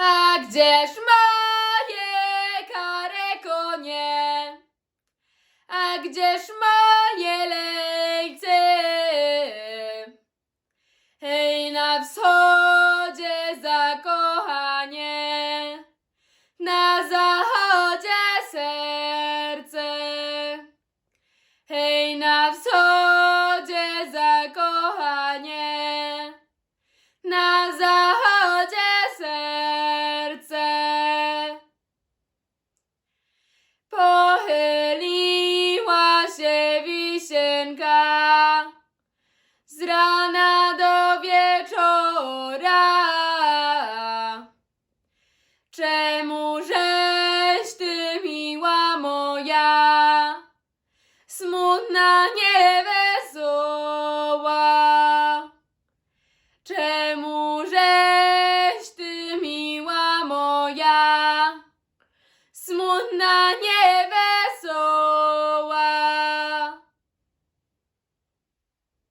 A gdzież moje kare konie? A gdzież moje lejce? Hej, na wschodzie zakochanie, na zachodzie serce. Hej, na wisienka z rana do wieczora. Czemu żeś ty miła moja, smutna, niewesoła? Czemu żeś ty miła moja, smutna,